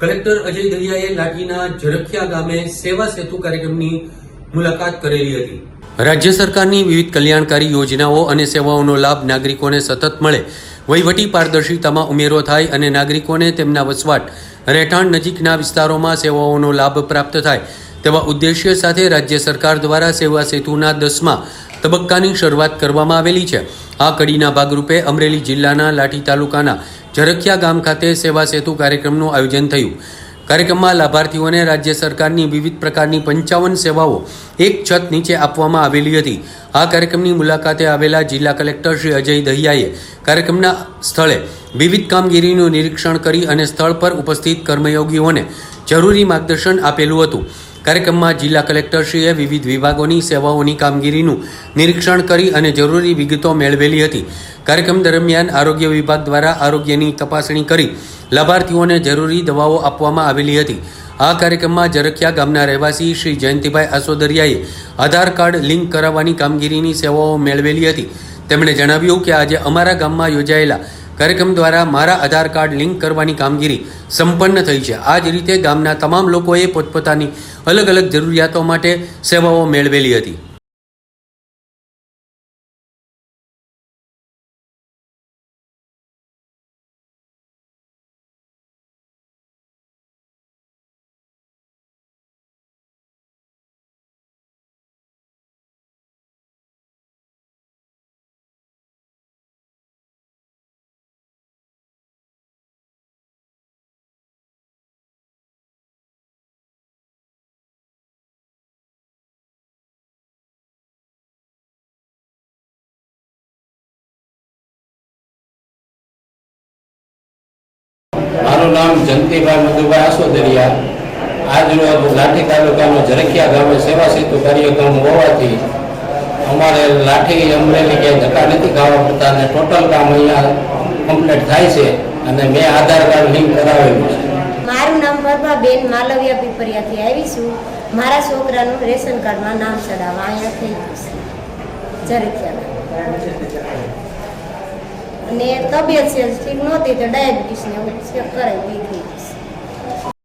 Collector Ajay દહિયાએ લાઠીના ઝરખિયા ગામે સેવા સેતુ કાર્યક્રમની મુલાકાત કરેલી હતી. રાજ્ય સરકારની વિવિધ કલ્યાણકારી યોજનાઓ અને સેવાઓનો લાભ નાગરિકોને સતત મળે. વહીવટી પારદર્શિતામાં ઉમેરો થાય અને નાગરિકોને તેમના વસવાટ, રહેઠાણ નજીકના વિસ્તારોમાં સેવાઓનો લાભ પ્રાપ્ત થાય. તેવા ઉદ્દેશ્ય સાથે રાજ્ય સરકાર દ્વારા સેવા સેતુના દસમા તબક્કાની શરૂઆત કરવામાં આવેલી છે. આ કડીના ભાગરૂપે અમરેલી જિલ્લાના લાઠી તાલુકાના ઝરખિયા ગામ ખાતે સેવા સેતુ કાર્યક્રમનું આયોજન થયું. કાર્યક્રમમાં લાભાર્થીઓને રાજ્ય સરકારની વિવિધ પ્રકારની પંચાવન સેવાઓ એક છત નીચે આપવામાં આવેલી હતી. આ કાર્યક્રમની મુલાકાતે આવેલા જિલ્લા કલેક્ટર શ્રી અજય દહિયાએ કાર્યક્રમના સ્થળે વિવિધ કામગીરીનું નિરીક્ષણ કરી અને સ્થળ પર ઉપસ્થિત કર્મયોગીઓને જરૂરી માર્ગદર્શન આપેલું હતું. કાર્યક્રમમાં જિલ્લા કલેક્ટરશ્રીએ વિવિધ વિભાગોની સેવાઓની કામગીરીનું નિરીક્ષણ કરી અને જરૂરી વિગતો મેળવેલી હતી. કાર્યક્રમ દરમિયાન આરોગ્ય વિભાગ દ્વારા આરોગ્યની તપાસણી કરી લાભાર્થીઓને જરૂરી દવાઓ આપવામાં આવેલી હતી. આ કાર્યક્રમમાં જરખિયા ગામના રહેવાસી શ્રી જયંતિભાઈ આસોદરિયાએ આધાર કાર્ડ લિંક કરાવવાની કામગીરીની સેવાઓ મેળવેલી હતી. તેમણે જણાવ્યું કે આજે અમારા ગામમાં યોજાયેલા કાર્યક્રમ દ્વારા મારા આધાર કાર્ડ લિંક કરવાની કામગીરી સંપન્ન થઈ છે. આ જ રીતે ગામના તમામ લોકોએ પોતપોતાની અલગ અલગ જરૂરિયાતો માટે સેવાઓ મેળવેલી હતી. મારું નામ જંતીભાઈ મધુભાઈ આસોદરિયા. આજ લાઠી તાલુકાનો ઝરખિયા ગામે સેવા સેતુ કાર્યક્રમ હોવાથી અમારે લાઠી, અમરેલી ક્યાંય ધક્કા નથી ખાવા પડતા અને ટોટલ કામ અહીંયા કમ્પ્લીટ થાય છે અને મેં આધાર કાર્ડ લિંક કરાવેલું છે. મારું નામ પ્રભાબેન માલવિયા પીપરિયાથી આવી છું. મારા છોકરાનું રેશન કાર્ડમાં નામ ચડાવવા અહીંયા થઈ ગયું છે. ઝરખિયાના. અને તબિયત છે ઠીક નહોતી તો ડાયાબિટીસને એવું ચેક કરાવી થઈ